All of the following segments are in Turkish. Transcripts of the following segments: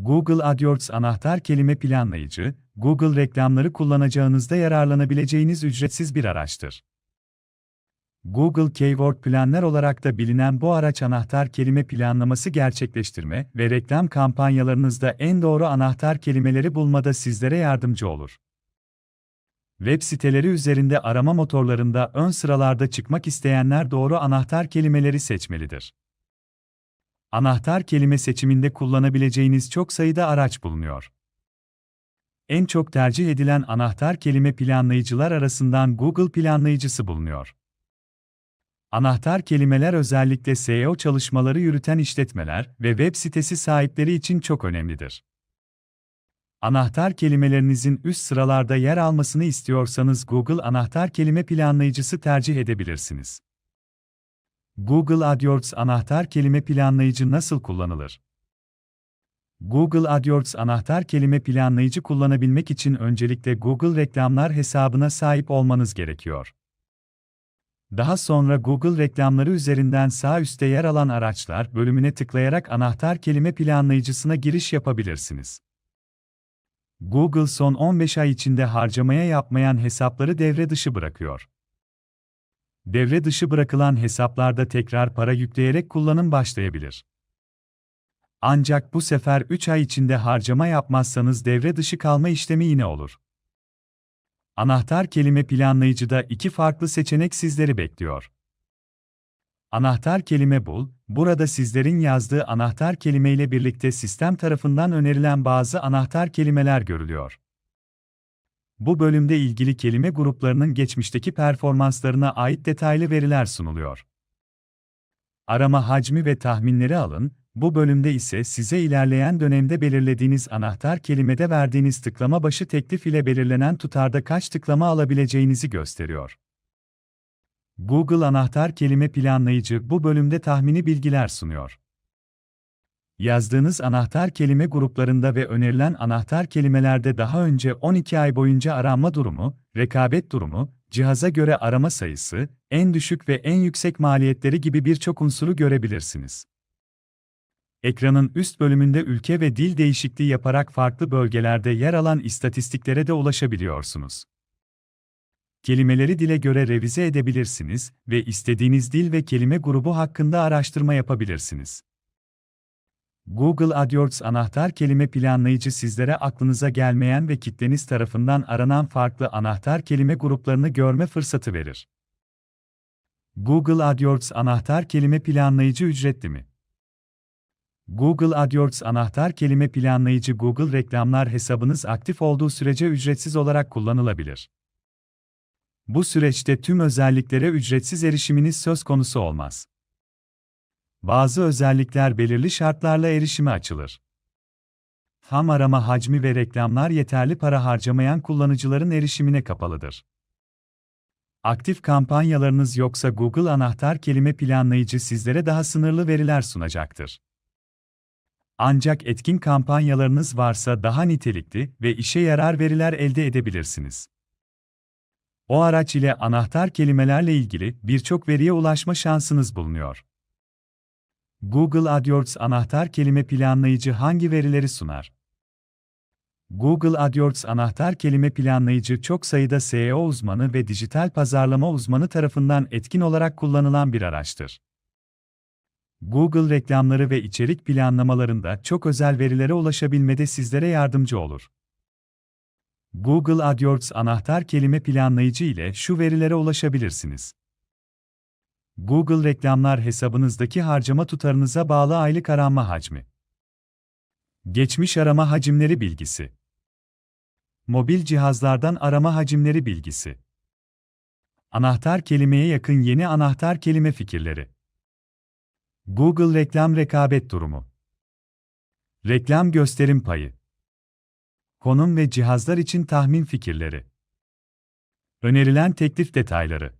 Google AdWords anahtar kelime planlayıcı, Google reklamları kullanacağınızda yararlanabileceğiniz ücretsiz bir araçtır. Google Keyword Planner olarak da bilinen bu araç anahtar kelime planlaması gerçekleştirme ve reklam kampanyalarınızda en doğru anahtar kelimeleri bulmada sizlere yardımcı olur. Web siteleri üzerinde arama motorlarında ön sıralarda çıkmak isteyenler doğru anahtar kelimeleri seçmelidir. Anahtar kelime seçiminde kullanabileceğiniz çok sayıda araç bulunuyor. En çok tercih edilen anahtar kelime planlayıcılar arasından Google planlayıcısı bulunuyor. Anahtar kelimeler özellikle SEO çalışmaları yürüten işletmeler ve web sitesi sahipleri için çok önemlidir. Anahtar kelimelerinizin üst sıralarda yer almasını istiyorsanız Google Anahtar Kelime Planlayıcısı tercih edebilirsiniz. Google AdWords anahtar kelime planlayıcı nasıl kullanılır? Google AdWords anahtar kelime planlayıcı kullanabilmek için öncelikle Google reklamlar hesabına sahip olmanız gerekiyor. Daha sonra Google reklamları üzerinden sağ üstte yer alan araçlar bölümüne tıklayarak anahtar kelime planlayıcısına giriş yapabilirsiniz. Google son 15 ay içinde harcamaya yapmayan hesapları devre dışı bırakıyor. Devre dışı bırakılan hesaplarda tekrar para yükleyerek kullanım başlayabilir. Ancak bu sefer 3 ay içinde harcama yapmazsanız devre dışı kalma işlemi yine olur. Anahtar kelime planlayıcıda iki farklı seçenek sizleri bekliyor. Anahtar kelime bul, burada sizlerin yazdığı anahtar kelimeyle birlikte sistem tarafından önerilen bazı anahtar kelimeler görülüyor. Bu bölümde ilgili kelime gruplarının geçmişteki performanslarına ait detaylı veriler sunuluyor. Arama hacmi ve tahminleri alın, bu bölümde ise size ilerleyen dönemde belirlediğiniz anahtar kelimede verdiğiniz tıklama başı teklif ile belirlenen tutarda kaç tıklama alabileceğinizi gösteriyor. Google Anahtar Kelime Planlayıcı bu bölümde tahmini bilgiler sunuyor. Yazdığınız anahtar kelime gruplarında ve önerilen anahtar kelimelerde daha önce 12 ay boyunca aranma durumu, rekabet durumu, cihaza göre arama sayısı, en düşük ve en yüksek maliyetleri gibi birçok unsuru görebilirsiniz. Ekranın üst bölümünde ülke ve dil değişikliği yaparak farklı bölgelerde yer alan istatistiklere de ulaşabiliyorsunuz. Kelimeleri dile göre revize edebilirsiniz ve istediğiniz dil ve kelime grubu hakkında araştırma yapabilirsiniz. Google AdWords anahtar kelime planlayıcı sizlere aklınıza gelmeyen ve kitleniz tarafından aranan farklı anahtar kelime gruplarını görme fırsatı verir. Google AdWords anahtar kelime planlayıcı ücretli mi? Google AdWords anahtar kelime planlayıcı Google reklamlar hesabınız aktif olduğu sürece ücretsiz olarak kullanılabilir. Bu süreçte tüm özelliklere ücretsiz erişiminiz söz konusu olmaz. Bazı özellikler belirli şartlarla erişime açılır. Ham arama hacmi ve reklamlar yeterli para harcamayan kullanıcıların erişimine kapalıdır. Aktif kampanyalarınız yoksa Google anahtar kelime planlayıcı sizlere daha sınırlı veriler sunacaktır. Ancak etkin kampanyalarınız varsa daha nitelikli ve işe yarar veriler elde edebilirsiniz. O araç ile anahtar kelimelerle ilgili birçok veriye ulaşma şansınız bulunuyor. Google AdWords anahtar kelime planlayıcı hangi verileri sunar? Google AdWords anahtar kelime planlayıcı çok sayıda SEO uzmanı ve dijital pazarlama uzmanı tarafından etkin olarak kullanılan bir araçtır. Google reklamları ve içerik planlamalarında çok özel verilere ulaşabilmede sizlere yardımcı olur. Google AdWords anahtar kelime planlayıcı ile şu verilere ulaşabilirsiniz. Google reklamlar hesabınızdaki harcama tutarınıza bağlı aylık aranma hacmi. Geçmiş arama hacimleri bilgisi. Mobil cihazlardan arama hacimleri bilgisi. Anahtar kelimeye yakın yeni anahtar kelime fikirleri. Google reklam rekabet durumu. Reklam gösterim payı. Konum ve cihazlar için tahmin fikirleri. Önerilen teklif detayları.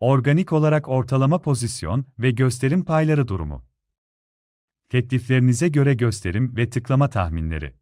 Organik olarak ortalama pozisyon ve gösterim payları durumu. Tekliflerinize göre gösterim ve tıklama tahminleri.